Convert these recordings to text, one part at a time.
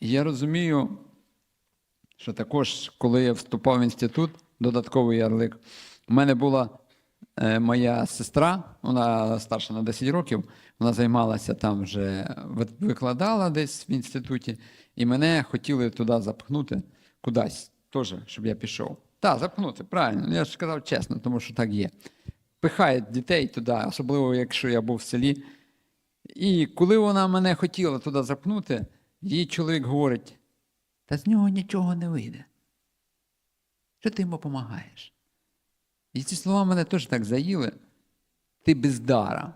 Я розумію, що також, коли я вступав в інститут, додатковий ярлик, у мене була е, моя сестра, вона старша на 10 років, вона займалася там вже, викладала десь в інституті, і мене хотіли туди запхнути кудись, теж, щоб я пішов. Так, запхнути, правильно. Я ж сказав чесно, тому що так є. Пихають дітей туди, особливо якщо я був в селі. І коли вона мене хотіла туди запхнути, їй чоловік говорить: та з нього нічого не вийде. Що ти йому допомагаєш? І ці слова мене теж так заїли. Ти бездара.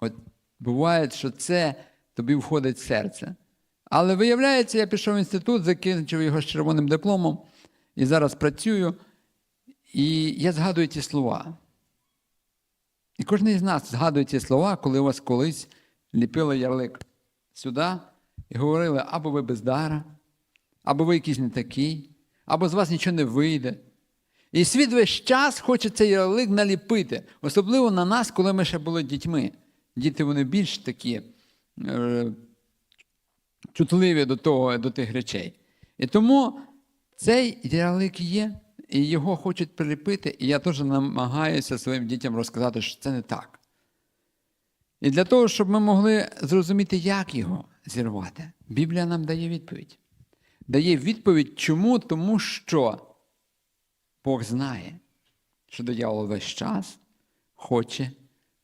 От буває, що це тобі входить в серце. Але виявляється, я пішов в інститут, закінчив його з червоним дипломом і зараз працюю. І я згадую ті слова. І кожен із нас згадує ті слова, коли у вас колись ліпили ярлик сюди і говорили, або ви бездара, або ви якийсь не такий, або з вас нічого не вийде. І світ весь час хоче цей ярлик наліпити, особливо на нас, коли ми ще були дітьми. Діти вони більш такі е, чутливі до, того, до тих речей. І тому цей ярлик є, і його хочуть приліпити, і я теж намагаюся своїм дітям розказати, що це не так. І для того, щоб ми могли зрозуміти, як його зірвати, Біблія нам дає відповідь. Дає відповідь чому? Тому що Бог знає, що диявол весь час хоче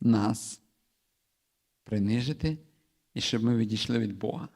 нас принижити і щоб ми відійшли від Бога.